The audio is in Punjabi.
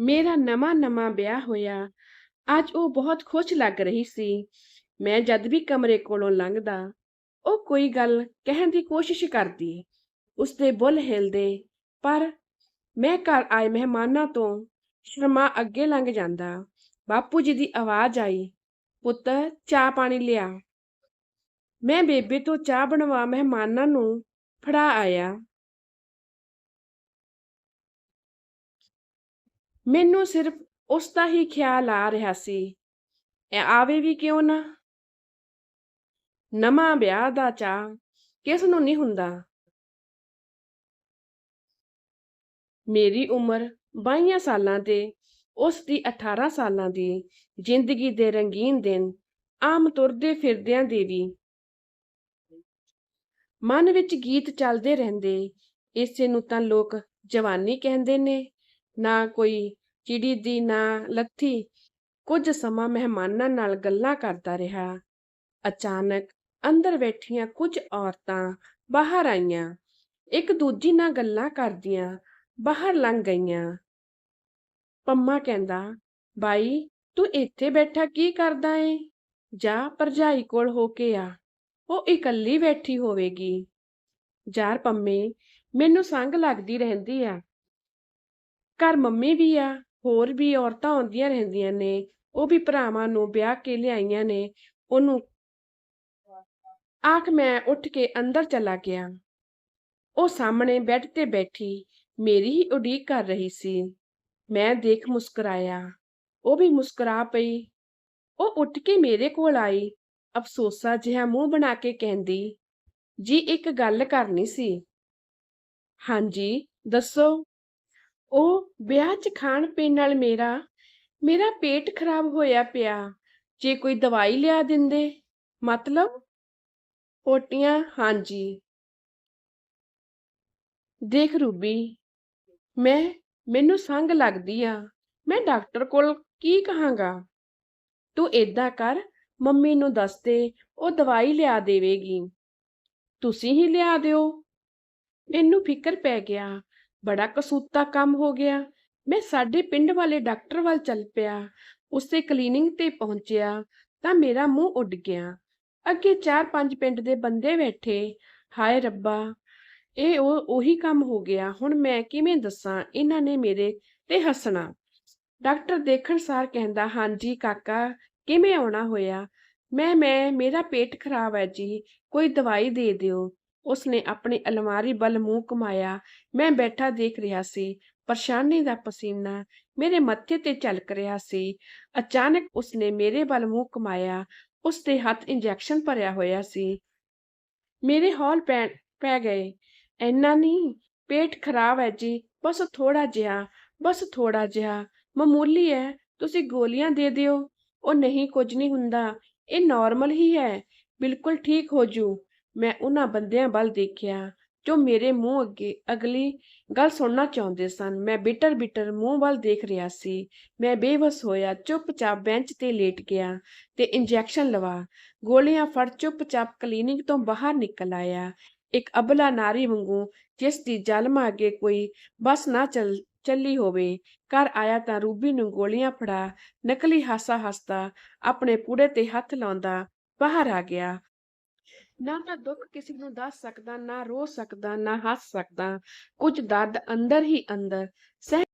ਮੇਰਾ ਨਵਾਂ-ਨਵਾਂ ਵਿਆਹ ਹੋਇਆ। ਅੱਜ ਉਹ ਬਹੁਤ ਖੁਸ਼ ਲੱਗ ਰਹੀ ਸੀ। ਮੈਂ ਜਦ ਵੀ ਕਮਰੇ ਕੋਲੋਂ ਲੰਘਦਾ, ਉਹ ਕੋਈ ਗੱਲ ਕਹਿਣ ਦੀ ਕੋਸ਼ਿਸ਼ ਕਰਦੀ। ਉਸਦੇ ਬੁੱਲ ਹਿਲਦੇ ਪਰ ਮੈਂ ਘਰ ਆਏ ਮਹਿਮਾਨਾਂ ਤੋਂ ਸ਼ਰਮਾ ਅੱਗੇ ਲੰਘ ਜਾਂਦਾ। ਬਾਪੂ ਜੀ ਦੀ ਆਵਾਜ਼ ਆਈ, "ਪੁੱਤਰ, ਚਾਹ ਪਾਣੀ ਲਿਆ।" ਮੈਂ ਬੇਬੇ ਤੋਂ ਚਾਹ ਬਣਵਾ ਮਹਿਮਾਨਾਂ ਨੂੰ ਫੜਾ ਆਇਆ। ਮੈਨੂੰ ਸਿਰਫ ਉਸ ਦਾ ਹੀ ਖਿਆਲ ਆ ਰਿਹਾ ਸੀ। ਇਹ ਆਵੇ ਵੀ ਕਿਉਂ ਨਾ? ਨਵਾਂ ਵਿਆਹ ਦਾ ਚਾਅ ਕਿਸ ਨੂੰ ਨਹੀਂ ਹੁੰਦਾ? ਮੇਰੀ ਉਮਰ ਬਾਈਆਂ ਸਾਲਾਂ ਤੇ ਉਸ ਦੀ 18 ਸਾਲਾਂ ਦੀ। ਜ਼ਿੰਦਗੀ ਦੇ ਰੰਗੀਨ ਦਿਨ, ਆਮ ਤੁਰਦੇ ਫਿਰਦਿਆਂ ਦੇ ਵੀ ਮਨ ਵਿੱਚ ਗੀਤ ਚੱਲਦੇ ਰਹਿੰਦੇ। ਇਸੇ ਨੂੰ ਤਾਂ ਲੋਕ ਜਵਾਨੀ ਕਹਿੰਦੇ ਨੇ। ਨਾ ਕੋਈ ਚਿੜੀ ਦੀ ਨਾ ਲੱਥੀ। ਕੁਝ ਸਮਾਂ ਮਹਿਮਾਨਾਂ ਨਾਲ ਗੱਲਾਂ ਕਰਦਾ ਰਿਹਾ। ਅਚਾਨਕ ਅੰਦਰ ਬੈਠੀਆਂ ਕੁਝ ਔਰਤਾਂ ਬਾਹਰ ਆਈਆਂ। ਇੱਕ ਦੂਜੀ ਨਾਲ ਗੱਲਾਂ ਕਰਦੀਆਂ ਬਾਹਰ ਲੰਘ ਗਈਆਂ। ਪੰਮਾ ਕਹਿੰਦਾ, "ਬਾਈ, ਤੂੰ ਇੱਥੇ ਬੈਠਾ ਕੀ ਕਰਦਾ ਏ ਜਾ ਭਰਜਾਈ ਕੋਲ ਹੋ ਕੇ ਆ। ਉਹ ਇਕੱਲੀ ਬੈਠੀ ਹੋਵੇਗੀ।" "ਯਾਰ ਪੰਮੇ, ਮੈਨੂੰ ਸੰਗ ਲੱਗਦੀ ਰਹਿੰਦੀ ਆ। ਘਰ ਮੰਮੀ ਵੀ ਆ, ਹੋਰ ਵੀ ਔਰਤਾਂ ਆਉਂਦੀਆਂ ਰਹਿੰਦੀਆਂ ਨੇ। ਉਹ ਵੀ ਭਰਾਵਾਂ ਨੂੰ ਵਿਆਹ ਕੇ ਲਿਆਈਆਂ ਨੇ।" ਉਹਨੂੰ ਆਖ ਮੈਂ ਉੱਠ ਕੇ ਅੰਦਰ ਚਲਾ ਗਿਆ। ਉਹ ਸਾਹਮਣੇ ਬੈੱਡ ਤੇ ਬੈਠੀ ਮੇਰੀ ਹੀ ਉਡੀਕ ਕਰ ਰਹੀ ਸੀ। ਮੈਂ ਦੇਖ ਮੁਸਕਰਾਇਆ। ਉਹ ਵੀ ਮੁਸਕਰਾ ਪਈ। ਉਹ ਉੱਠ ਕੇ ਮੇਰੇ ਕੋਲ ਆਈ, ਅਫ਼ਸੋਸਾ ਜਿਹਾ ਮੂੰਹ ਬਣਾ ਕੇ ਕਹਿੰਦੀ, "ਜੀ ਇੱਕ ਗੱਲ ਕਰਨੀ ਸੀ।" "ਹਾਂਜੀ, ਦੱਸੋ।" "ਉਹ ਵਿਆਹ 'ਚ ਖਾਣ-ਪੀਣ ਨਾਲ ਮੇਰਾ ਮੇਰਾ ਪੇਟ ਖ਼ਰਾਬ ਹੋਇਆ ਪਿਆ। ਜੇ ਕੋਈ ਦਵਾਈ ਲਿਆ ਦਿੰਦੇ।" "ਮਤਲਬ?" "ਉਲਟੀਆਂ, ਹਾਂਜੀ।" "ਦੇਖ ਰੂਬੀ, ਮੈਂ ਮੈਨੂੰ ਸੰਗ ਲੱਗਦੀ ਆ। ਮੈਂ ਡਾਕਟਰ ਕੋਲ ਕੀ ਕਹਾਂਗਾ। ਤੂੰ ਏਦਾਂ ਕਰ, ਮੰਮੀ ਨੂੰ ਦੱਸ ਦੇ, ਉਹ ਦਵਾਈ ਲਿਆ ਦੇਵੇਗੀ।" "ਤੁਸੀਂ ਹੀ ਲਿਆ ਦਿਓ।" ਮੈਨੂੰ ਫਿਕਰ ਪੈ ਗਿਆ। ਬੜਾ ਕਸੂਤਾ ਕੰਮ ਹੋ ਗਿਆ। ਮੈਂ ਸਾਡੇ ਪਿੰਡ ਵਾਲੇ ਡਾਕਟਰ ਵੱਲ ਚੱਲ ਪਿਆ। ਉਸੇ ਕਲੀਨਿਕ ਤੇ ਪਹੁੰਚਿਆ ਤਾਂ ਮੇਰਾ ਮੂੰਹ ਉੱਡ ਗਿਆ। ਅੱਗੇ ਚਾਰ-ਪੰਜ ਪਿੰਡ ਦੇ ਬੰਦੇ ਬੈਠੇ। ਹਾਏ ਰੱਬਾ, ਇਹ ਉਹ ਉਹੀ ਕੰਮ ਹੋ ਗਿਆ। ਹੁਣ ਮੈਂ ਕਿਵੇਂ ਦੱਸਾਂ, ਇਹਨਾਂ ਨੇ ਮੇਰੇ ਤੇ ਹੱਸਣਾ। ਡਾਕਟਰ ਦੇਖਣ ਸਾਰ ਕਹਿੰਦਾ, "ਹਾਂਜੀ ਕਾਕਾ, ਕਿਵੇਂ ਆਉਣਾ ਹੋਇਆ?" "ਮੈਂ ਮੈਂ ਮੇਰਾ ਪੇਟ ਖ਼ਰਾਬ ਹੈ ਜੀ, ਕੋਈ ਦਵਾਈ ਦੇ ਦਿਓ।" ਉਸਨੇ ਆਪਣੀ ਅਲਮਾਰੀ ਵੱਲ ਮੂੰਹ ਘੁਮਾਇਆ। ਮੈਂ ਬੈਠਾ ਦੇਖ ਰਿਹਾ ਸੀ। ਪਰੇਸ਼ਾਨੀ ਦਾ ਪਸੀਨਾ ਮੇਰੇ ਮੱਥੇ ਤੇ ਝਲਕ ਰਿਹਾ ਸੀ। ਅਚਾਨਕ ਉਸਨੇ ਮੇਰੇ ਵੱਲ ਮੂੰਹ ਘੁਮਾਇਆ। ਉਸਦੇ ਹੱਥ ਇੰਜੈਕਸ਼ਨ ਭਰਿਆ ਹੋਇਆ ਸੀ। ਮੇਰੇ ਹੌਲ ਪੈ ਗਏ। "ਇੰਨਾ ਨਹੀਂ, ਪੇਟ ਖ਼ਰਾਬ ਹੈ ਜੀ, ਬਸ ਥੋੜਾ ਜਿਹਾ, ਬਸ ਥੋੜਾ ਜਿਹਾ, ਮਾਮੂਲੀ ਹੈ, ਤੁਸੀਂ ਗੋਲੀਆਂ ਦੇ ਦਿਓ।" "ਉਹ ਨਹੀਂ, ਕੁਝ ਨਹੀਂ ਹੁੰਦਾ, ਇਹ ਨਾਰਮਲ ਹੀ ਹੈ, ਬਿਲਕੁਲ ਠੀਕ ਹੋ ਜੂ।" ਮੈਂ ਉਹਨਾਂ ਬੰਦਿਆਂ ਵੱਲ ਦੇਖਿਆ ਜੋ ਮੇਰੇ ਮੂੰਹ ਅੱਗੇ ਅਗਲੀ ਗੱਲ ਸੁਣਨਾ ਚਾਹੁੰਦੇ ਸਨ। ਮੈਂ ਬਿਟਰ-ਬਿਟਰ ਮੂੰਹ ਵੱਲ ਦੇਖ ਰਿਹਾ ਸੀ। ਮੈਂ ਬੇਵੱਸ ਹੋਇਆ ਚੁੱਪ-ਚਾਪ ਬੈਂਚ ਤੇ ਲੇਟ ਗਿਆ ਤੇ ਇੰਜੈਕਸ਼ਨ ਲਵਾ, ਗੋਲੀਆਂ ਫੜ ਚੁੱਪ-ਚਾਪ ਕਲੀਨਿਕ ਤੋਂ ਬਾਹਰ ਨਿਕਲ ਆਇਆ। ਇੱਕ ਅਬਲਾ ਨਾਰੀ ਵਾਂਗੂ ਜਿਸ ਦੀ ਜ਼ਾਲਮਾਂ ਅੱਗੇ ਕੋਈ ਬੱਸ ਨਾ ਚੱਲ ਚੱਲੀ ਹੋਵੇ। ਘਰ ਆਇਆ ਤਾਂ ਰੂਬੀ ਨੂੰ ਗੋਲੀਆਂ ਫੜਾ ਨਕਲੀ ਹਾਸਾ ਹੱਸਦਾ, ਆਪਣੇ ਪੂੜੇ ਤੇ ਹੱਥ ਲਾਉਂਦਾ ਬਾਹਰ ਆ ਗਿਆ। ਨਾ ਤਾਂ ਦੁੱਖ ਕਿਸੇ ਨੂੰ ਦੱਸ ਸਕਦਾ, ਨਾ ਰੋ ਸਕਦਾ, ਨਾ ਹੱਸ ਸਕਦਾ। ਕੁਝ ਦਰਦ ਅੰਦਰ ਹੀ ਅੰਦਰ ਸਹਿ